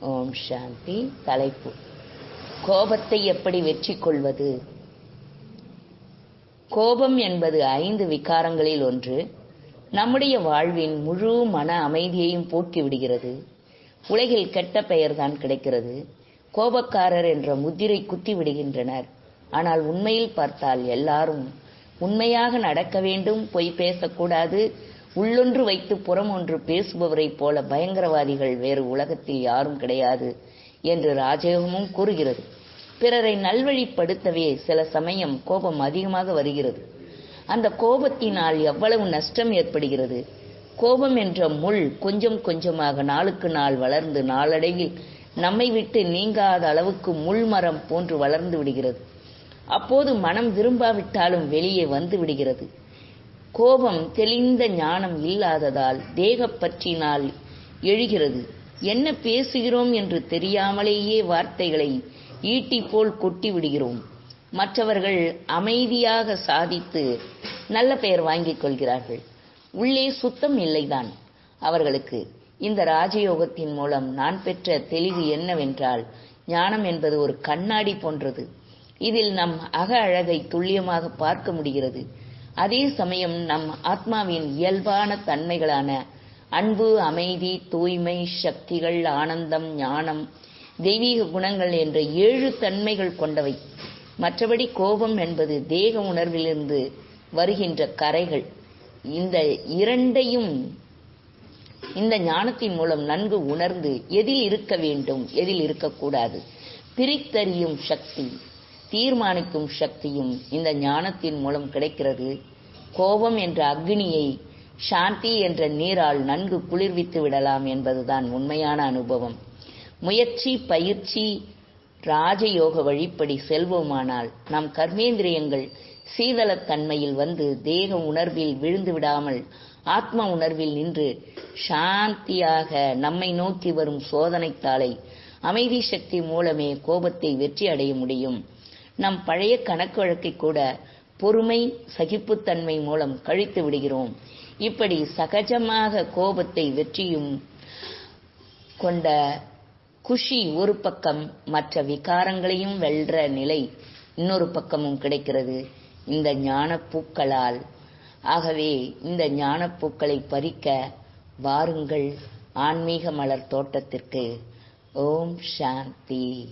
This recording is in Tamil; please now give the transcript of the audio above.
ஓம் சாந்தி. தலைப்பு. கோபத்தை எப்படி வெற்றி கொள்வது கோபம் என்பது ஐந்து விகாரங்களில் ஒன்று. நம்முடைய வாழ்வின் முழு மன அமைதியையும் போக்கி விடுகிறது. உலகில் கெட்ட பெயர்தான் கிடைக்கிறது. கோபக்காரர் என்ற முத்திரை குத்தி விடுகின்றனர். ஆனால் உண்மையில் பார்த்தால் எல்லாரும் உண்மையாக நடக்க வேண்டும் பொய் பேசக்கூடாது உள்ளொன்று வைத்து புறம் ஒன்று பேசுபவரைப் போல பயங்கரவாதிகள் வேறு உலகத்தில் யாரும் கிடையாது என்று ராஜயோகமும் கூறுகிறது. பிறரை நல்வழிப்படுத்தவே சில சமயம் கோபம் அதிகமாக வருகிறது. அந்த கோபத்தினால் எவ்வளவு நஷ்டம் ஏற்படுகிறது? கோபம் என்ற முள் கொஞ்சம் கொஞ்சமாக நாளுக்கு நாள் வளர்ந்து நாளடைவில் நம்மை விட்டு நீங்காத அளவுக்கு முள் மரம் போன்று வளர்ந்து விடுகிறது. அப்போது மனம் விரும்பாவிட்டாலும் வெளியே வந்து விடுகிறது. கோபம் தெளிந்த ஞானம் இல்லாததால் தேகப்பற்றினால் எழுகிறது. என்ன பேசுகிறோம் என்று தெரியாமலேயே வார்த்தைகளை ஈட்டி போல் கொட்டி விடுகிறோம். மற்றவர்கள் அமைதியாக சாதித்து நல்ல பெயர் வாங்கிக் கொள்கிறார்கள். உள்ளே சுத்தம் இல்லைதான். அவர்களுக்கு இந்த ராஜயோகத்தின் மூலம் நான் பெற்ற தெளிவு என்னவென்றால் ஞானம் என்பது ஒரு கண்ணாடி போன்றது. இதில் நம் அக அழகை துல்லியமாக பார்க்க முடிகிறது. அதே சமயம் நம் ஆத்மாவின் இயல்பான தன்மைகளான அன்பு அமைதி தூய்மை சக்திகள் ஆனந்தம் ஞானம் தெய்வீக குணங்கள் என்ற ஏழு தன்மைகள் கொண்டவை. மற்றபடி கோபம் என்பது தேக உணர்விலிருந்து வருகின்ற கரைகள். இந்த இரண்டையும் இந்த ஞானத்தின் மூலம் நன்கு உணர்ந்து எதில் இருக்க வேண்டும் எதில் இருக்கக்கூடாது. பிரித்தறியும் சக்தி. தீர்மானிக்கும் சக்தியும் இந்த ஞானத்தின் மூலம் கிடைக்கிறது. கோபம் என்ற அக்னியை சாந்தி என்ற நீரால் நன்கு குளிர்வித்து விடலாம் என்பதுதான் உண்மையான அனுபவம். முயற்சி பயிற்சி ராஜயோக வழிப்படி செல்வோமானால் நம் கர்மேந்திரியங்கள் சீதளத்தன்மையில் வந்து தேக உணர்வில் விழுந்து விடாமல் ஆத்ம உணர்வில் நின்று சாந்தியாக நம்மை நோக்கி வரும் சோதனைத்தாளை அமைதி சக்தி மூலமே கோபத்தை வெற்றி அடைய முடியும். நம் பழைய கணக்கு வழக்கை கூட பொறுமை சகிப்புத்தன்மை மூலம் கழித்து விடுகிறோம். இப்படி சகஜமாக கோபத்தை வெற்றியும் கொண்ட குஷி ஒரு பக்கம் மற்ற விகாரங்களையும் வெல்ற நிலை இன்னொரு பக்கமும் கிடைக்கிறது. இந்த ஞான பூக்களால் ஆகவே இந்த ஞான பூக்களை பறிக்க வாருங்கள். ஆன்மீக மலர் தோட்டத்திற்கு. ஓம் சாந்தி.